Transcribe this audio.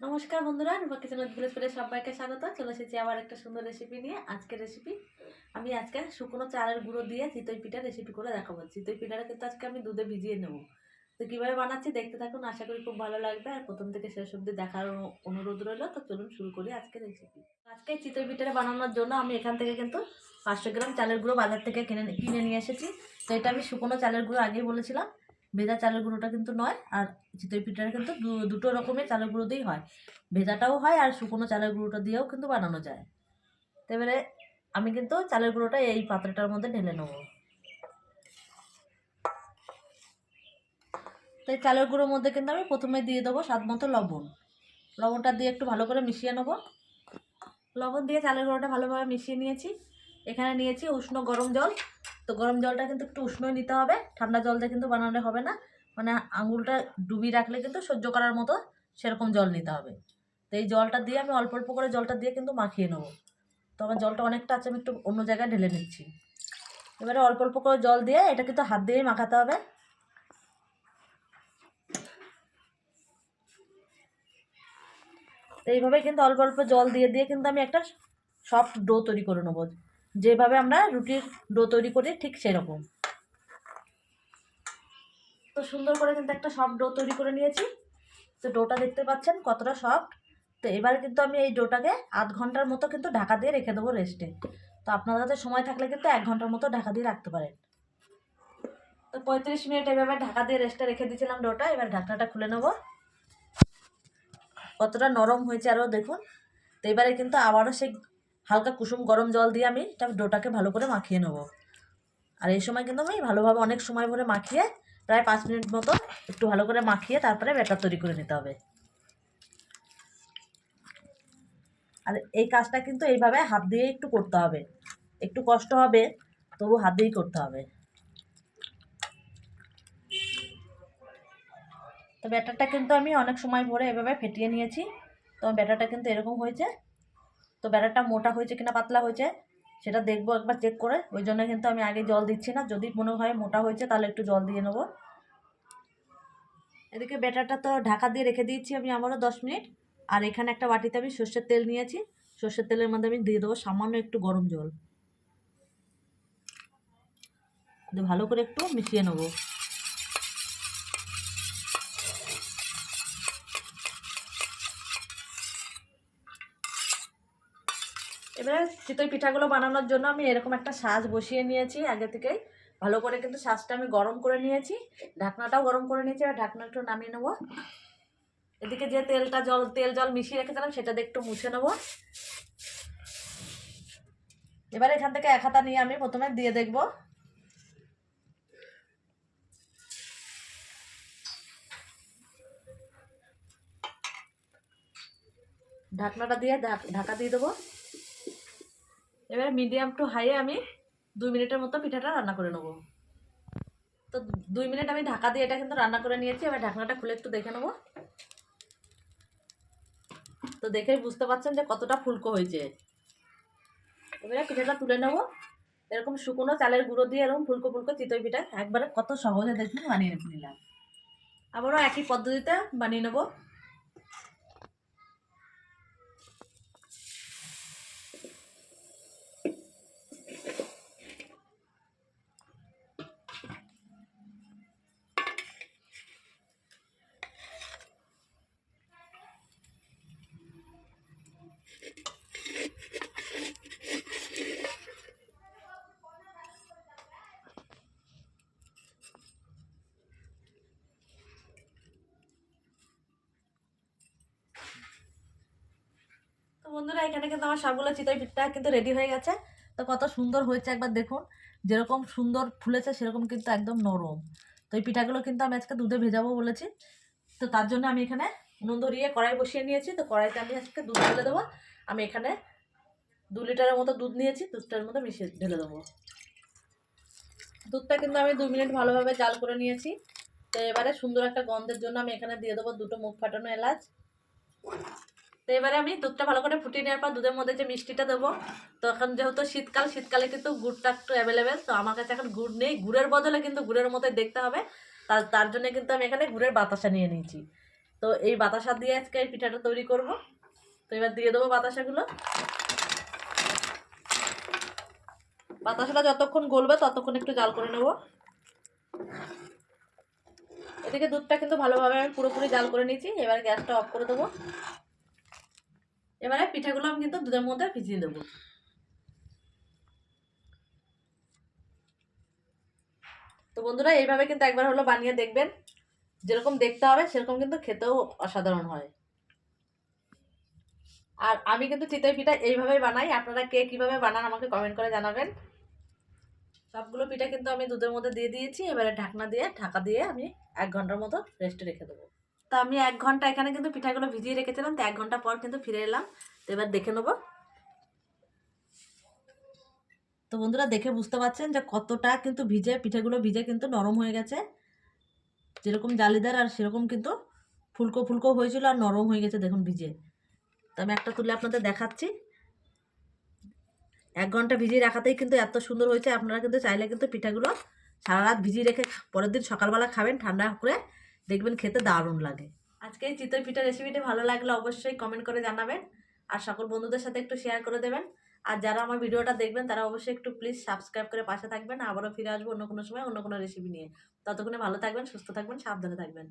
নমস্কার বন্ধুরা, রূপা কিচেন করে সবাইকে স্বাগত। চলে এসেছি আবার একটা সুন্দর রেসিপি নিয়ে। আজকের রেসিপি আমি আজকে শুকনো চালের গুঁড়ো দিয়ে চিতই পিঠা রেসিপি করে দেখাবো। চিতই পিঠাটা কিন্তু আজকে আমি দুধে ভিজিয়ে নেব। তো কীভাবে বানাচ্ছি দেখতে থাকুন, আশা করি খুব ভালো লাগবে। আর প্রথম থেকে শেষ অবধি দেখার অনুরোধ রইল। তো চলুন শুরু করি আজকের রেসিপি আজকে চিতই পিঠাটা বানানোর জন্য আমি এখান থেকে কিন্তু পাঁচশো গ্রাম চালের গুঁড়ো বাজার থেকে কিনে কিনে নিয়ে এসেছি। তো এটা আমি শুকনো চালের গুঁড়ো আগেই বলেছিলাম। ভেজা চালের গুঁড়োটা কিন্তু নয়, আর চিতই পিঠাটা কিন্তু দুটো রকমের চালের গুঁড়ো দিয়েই হয়। ভেজাটাও হয় আর শুকনো চালের গুঁড়োটা দিয়েও কিন্তু বানানো যায়। তো এবারে আমি কিন্তু চালের গুঁড়োটা এই পাত্রটার মধ্যে ঢেলে নেব। তাই চালের গুঁড়োর মধ্যে কিন্তু আমি প্রথমে দিয়ে দেবো স্বাদ মতো লবণ। লবণটা দিয়ে একটু ভালো করে মিশিয়ে নেব। লবণ দিয়ে চালের গুঁড়োটা ভালোভাবে মিশিয়ে নিয়েছি। এখানে নিয়েছি উষ্ণ গরম জল। তো গরম জলটা কিন্তু একটু উষ্ণই নিতে হবে, ঠান্ডা জল দিয়ে কিন্তু বানালে হবে না। মানে আঙুলটা ডুবিয়ে রাখলে কিন্তু সহ্য করার মতো সেরকম জল নিতে হবে। তো এই জলটা দিয়ে আমি অল্প অল্প করে জলটা দিয়ে কিন্তু মাখিয়ে নেব। তো আমার জলটা অনেকটা আছে, আমি একটু অন্য জায়গায় ঢেলে নিচ্ছি। এবারে অল্প অল্প করে জল দিয়ে এটা কিন্তু হাত দিয়েই মাখাতে হবে। এইভাবে কিন্তু অল্প অল্প জল দিয়ে দিয়ে কিন্তু আমি একটা সফট ডো তৈরি করে নেব। যেভাবে আমরা রুটির ডো তৈরি করি ঠিক সেরকম। তো সুন্দর করে কিন্তু একটা সফট ডো তৈরি করে নিয়েছি। তো ডোটা দেখতে পাচ্ছেন কতটা সফট তো এবারে কিন্তু আমি এই ডোটাকে আধ ঘণ্টার মতো কিন্তু ঢাকা দিয়ে রেখে দেবো রেস্টে তো আপনাদের কাছে সময় থাকলে কিন্তু এক ঘণ্টার মতো ঢাকা দিয়ে রাখতে পারেন। তো পঁয়ত্রিশ মিনিট এভাবে ঢাকা দিয়ে রেস্টে রেখে দিয়েছিলাম ডোটা এবার ঢাকনাটা খুলে নেব। কতটা নরম হয়েছে আরও দেখুন। তো এবারে কিন্তু আবারও সেই হালকা কুসুম গরম জল দিয়ে আমি এটা ডোটাকে ভালো করে মাখিয়ে নেব। আর এই সময় কিন্তু আমি ভালোভাবে অনেক সময় ধরে মাখিয়ে প্রায় পাঁচ মিনিট মতো একটু ভালো করে মাখিয়ে তারপরে ব্যাটার তৈরি করে নিতে হবে। আর এই কাজটা কিন্তু এইভাবে হাত দিয়ে একটু করতে হবে। একটু কষ্ট হবে, তবু হাত দিয়েই করতে হবে। তো ব্যাটারটা কিন্তু আমি অনেক সময় ভরে এভাবে ফেটিয়ে নিয়েছি। তো ব্যাটারটা কিন্তু এরকম হয়েছে তো ব্যাটারটা মোটা হয়েছে কিনা, পাতলা হয়েছে, সেটা দেখব একবার চেক করে। ওই জন্য কিন্তু আমি আগে জল দিচ্ছি না। যদি মনে হয় মোটা হয়েছে, তাহলে একটু জল দিয়ে নেব। এদিকে ব্যাটারটা তো ঢাকা দিয়ে রেখে দিয়েছি আমি আমারও দশ মিনিট। আর এখানে একটা বাটিতে আমি সর্ষের তেল নিয়েছি। সর্ষের তেলের মধ্যে আমি দিয়ে দেবো সামান্য একটু গরম জল। ভালো করে একটু মিশিয়ে নেব এবারে চিতই পিঠাগুলো বানানোর জন্য আমি এরকম একটা সাজ বসিয়ে নিয়েছি আগে থেকেই। ভালো করে কিন্তু সাজটা আমি গরম করে নিয়েছি। ঢাকনাটাও গরম করে নিয়েছি আর ঢাকনা একটু নামিয়ে নেব। এদিকে যে তেলটা জল, তেল জল মিশিয়ে রেখেছিলাম সেটা দিয়ে একটু মুছে নেব। এবার এখান থেকে এক হাতা নিয়ে আমি প্রথমে দিয়ে দেখব। ঢাকনাটা দিয়ে ঢাক- ঢাকা দিয়ে দেবো। এবার মিডিয়াম টু হাইয়ে আমি দুই মিনিটের মতো পিঠাটা রান্না করে নেব। তো দুই মিনিট আমি ঢাকা দিয়ে এটা কিন্তু রান্না করে নিয়েছি, এবার ঢাকনাটা খুলে একটু দেখে নেব। তো দেখেই বুঝতে পারছেন যে কতটা ফুলকো হয়েছে। এবারে পিঠাটা তুলে নেব। এরকম শুকনো চালের গুঁড়ো দিয়ে এরকম ফুলকো ফুলকো চিতই পিঠা, একবারে কত সহজে দেখুন বানিয়ে নিলাম। আবারও একই পদ্ধতিতে বানিয়ে নেব তো বন্ধুরা, এখানে কিন্তু আমার সবগুলো চিতই পিঠা কিন্তু রেডি হয়ে গেছে। তো কত সুন্দর হয়েছে একবার দেখুন। যেরকম সুন্দর ফুলেছে, সেরকম কিন্তু একদম নরম। তো এই পিঠাগুলো কিন্তু আমি আজকে দুধে ভেজাবো বলেছি। তো তার জন্য আমি এখানে উনুন ধরিয়ে কড়াই বসিয়ে নিয়েছি। তো কড়াইতে আমি আজকে দুধ ঢেলে দেবো। আমি এখানে দু লিটারের মতো দুধ নিয়েছি, দুধটার মতো মিশিয়ে ঢেলে দেবো। দুধটা কিন্তু আমি দু মিনিট ভালোভাবে জাল করে নিয়েছি। তো এবারে সুন্দর একটা গন্ধের জন্য আমি এখানে দিয়ে দেবো দুটো মুখ ফাটানো এলাচ। তো এবারে আমি দুধটা ভালো করে ফুটিয়ে নেওয়ার পর দুধের মধ্যে যে মিষ্টিটা দেবো, তো এখন যেহেতু শীতকাল, শীতকালে কিন্তু গুড়টা একটু অ্যাভেলেবেল তো আমার কাছে এখন গুড় নেই। গুড়ের বদলে কিন্তু গুড়ের মতোই দেখতে হবে। তার তার জন্য কিন্তু আমি এখানে গুড়ের বাতাসা নিয়ে নিয়েছি। তো এই বাতাসা দিয়ে আজকে এই পিঠাটা তৈরি করব। তো এবার দিয়ে দেবো বাতাসাগুলো। বাতাসাটা যতক্ষণ গলবে ততক্ষণ একটু জাল করে নেব। এদিকে দুধটা কিন্তু ভালোভাবে আমি পুরোপুরি জাল করে নিয়েছি। এবার গ্যাসটা অফ করে দেবো। এবারে পিঠাগুলো আমি কিন্তু দুধের মধ্যে ভিজিয়ে দেবো। তো বন্ধুরা, এইভাবে কিন্তু একবার হলো বানিয়ে দেখবেন। যেরকম দেখতে হবে, সেরকম কিন্তু খেতেও অসাধারণ হয়। আর আমি কিন্তু চিতই পিঠা এইভাবেই বানাই। আপনারা কে কীভাবে বানান আমাকে কমেন্ট করে জানাবেন। সবগুলো পিঠা কিন্তু আমি দুধের মধ্যে দিয়ে দিয়েছি। এবারে ঢাকনা দিয়ে, ঢাকা দিয়ে আমি এক ঘণ্টার মতো রেস্টে রেখে দেবো। তো আমি এক ঘণ্টা এখানে কিন্তু পিঠাগুলো ভিজিয়ে রেখেছিলাম, তো এক ঘণ্টা পর কিন্তু ফিরে এলাম। তো এবার দেখে নেব। তো বন্ধুরা, দেখে বুঝতে পারছেন যে কতটা কিন্তু ভিজে, পিঠাগুলো ভিজে কিন্তু নরম হয়ে গেছে। যেরকম জালিদার আর সেরকম কিন্তু ফুলকো ফুলকো হয়েছিল আর নরম হয়ে গেছে, দেখুন ভিজে। তো আমি একটা তুলে আপনাদের দেখাচ্ছি। এক ঘণ্টা ভিজিয়ে রাখাতেই কিন্তু এত সুন্দর হয়েছে। আপনারা কিন্তু চাইলে কিন্তু পিঠাগুলো সারা রাত ভিজিয়ে রেখে পরের দিন সকালবেলা খাবেন, ঠান্ডা করে দেখবেন খেতে দারুণ লাগে। আজকে এই চিতই পিঠা রেসিপিটি ভালো লাগলে অবশ্যই কমেন্ট করে জানাবেন। আর সকল বন্ধুদের সাথে একটু শেয়ার করে দেবেন। আর যারা আমার ভিডিওটা দেখবেন, তারা অবশ্যই একটু প্লিজ সাবস্ক্রাইব করে পাশে থাকবেন। আবারও ফিরে আসব অন্য কোনো সময় অন্য কোনো রেসিপি নিয়ে। ততক্ষণে ভালো থাকবেন, সুস্থ থাকবেন, সাবধানে থাকবেন।